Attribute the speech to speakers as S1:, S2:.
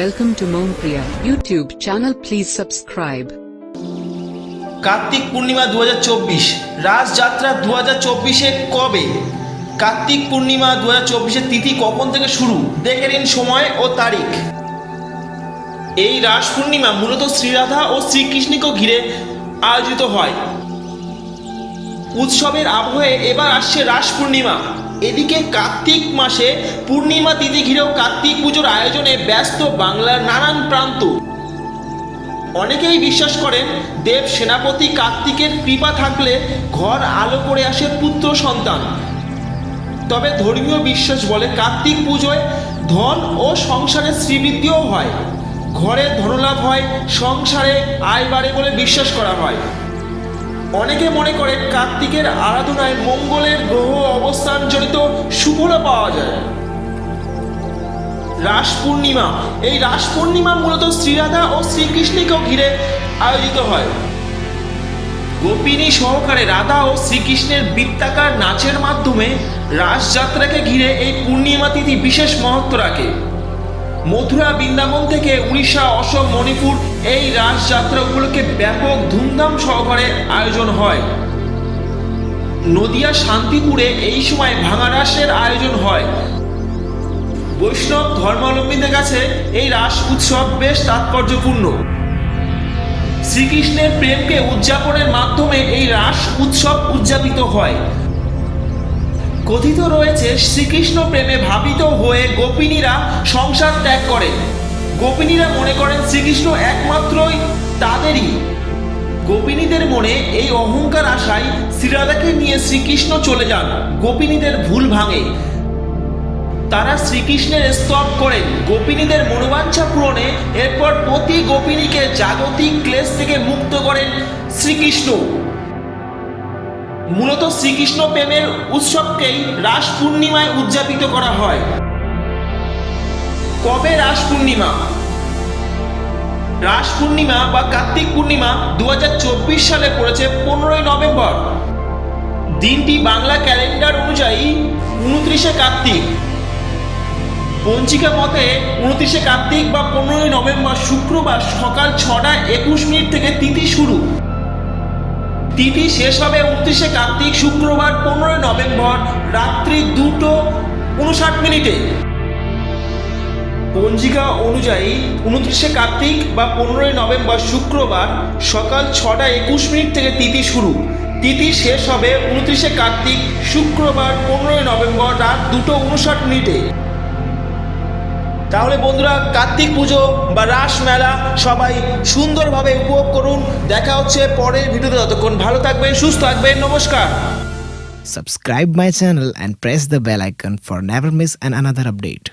S1: Welcome to Mompriya YouTube channel. Please subscribe.
S2: Kartik Purnima দু হাজার চব্বিশ। রাসযাত্রা দু হাজার চব্বিশে কবে? কার্তিক পূর্ণিমা দু হাজার চব্বিশের তিথি কখন থেকে শুরু? দেখে নিন সময় ও তারিখ। এই রাস পূর্ণিমা মূলত শ্রীরাধা ও শ্রীকৃষ্ণকে ঘিরে আয়োজিত হয়। উৎসবের আবহে এবার আসছে রাস পূর্ণিমা। এদিকে কার্তিক মাসে পূর্ণিমা তিথি ঘিরেও কার্তিক পুজোর আয়োজনে ব্যস্ত বাংলার নানান প্রান্ত। অনেকেই বিশ্বাস করেন দেব সেনাপতি কার্তিকের কৃপা থাকলে ঘর আলো করে আসে পুত্র সন্তান। তবে ধর্মীয় বিশ্বাস বলে কার্তিক পুজোয় ধন ও সংসারে শ্রীবৃদ্ধিও হয়। ঘরে ধনলাভ হয়, সংসারে আয় বাড়ে বলে বিশ্বাস করা হয়। অনেকে মনে করে কার্তিকের আরাধনায় মঙ্গলের গ্রহ অবস্থান জড়িত সুফল পাওয়া যায়। রাস পূর্ণিমা। এই রাস পূর্ণিমা মূলত শ্রীরাধা ও শ্রীকৃষ্ণকেও ঘিরে আয়োজিত হয়। গোপিনী সহকারে রাধা ও শ্রীকৃষ্ণের বৃত্তাকার নাচের মাধ্যমে রাসযাত্রাকে ঘিরে এই পূর্ণিমা তিথি বিশেষ মহত্ব রাখে। মথুরা, বৃন্দাবন থেকে উড়িষ্যা অসম মণিপুর এই রাসযাত্রা উপলক্ষে ব্যাপক ধুমধাম সহকারে আয়োজন হয়। নদিয়া, শান্তিপুরে এই সময় ভাঙা রাসের আয়োজন হয়। বৈষ্ণব ধর্মাবলম্বীদের কাছে এই রাস উৎসব বেশ তাৎপর্যপূর্ণ। শ্রীকৃষ্ণের প্রেমকে উদযাপনের মাধ্যমে এই রাস উৎসব উদযাপিত হয়। কথিত রয়েছে, শ্রীকৃষ্ণ প্রেমে ভাবিত হয়ে গোপিনীরা সংসার ত্যাগ করেন গোপিনীরা মনে করেন শ্রীকৃষ্ণ একমাত্রই তাদেরই। গোপিনীদের মনে এই অহংকার আশায় শ্রীরাধাকে নিয়ে শ্রীকৃষ্ণ চলে যান। গোপিনীদের ভুল ভাঙে। তারা শ্রীকৃষ্ণের স্তব করেন। গোপিনীদের মনোবাঞ্ছা পূরণে এরপর প্রতি গোপিনীকে জাগতিক ক্লেশ থেকে মুক্ত করেন শ্রীকৃষ্ণ। মূলত শ্রীকৃষ্ণ প্রেমের উৎসবকেই রাস পূর্ণিমায় উদযাপিত করা হয়। কবে রাস পূর্ণিমা? রাস পূর্ণিমা বা কার্তিক পূর্ণিমা দু হাজার চব্বিশ সালে পড়েছে পনেরোই নভেম্বর। দিনটি বাংলা ক্যালেন্ডার অনুযায়ী উনত্রিশে কার্তিক। পঞ্জিকা মতে উনত্রিশে কার্তিক বা পনেরোই নভেম্বর শুক্রবার সকাল ছটা একুশ মিনিট থেকে তিথি শুরু। তিথি শেষ হবে উনত্রিশে কার্তিক, শুক্রবার পনেরোই নভেম্বর, রাত্রি দুটো উনষাট মিনিটে। পঞ্জিকা অনুযায়ী উনত্রিশে কার্তিক বা পনেরোই নভেম্বর, শুক্রবার সকাল ছটা একুশ মিনিট থেকে তিথি শুরু। তিথি শেষ হবে উনত্রিশে কার্তিক, শুক্রবার পনেরোই নভেম্বর, রাত দুটো উনষাট মিনিটে। তাহলে বন্ধুরা কার্তিক পুজো বা রাস মেলা সবাই সুন্দরভাবে উপভোগ করুন। দেখা হচ্ছে পরের ভিডিওতে। ততক্ষণ ভালো থাকবেন, সুস্থ থাকবেন, নমস্কার।
S3: Subscribe my channel and press the bell icon for never miss an another update.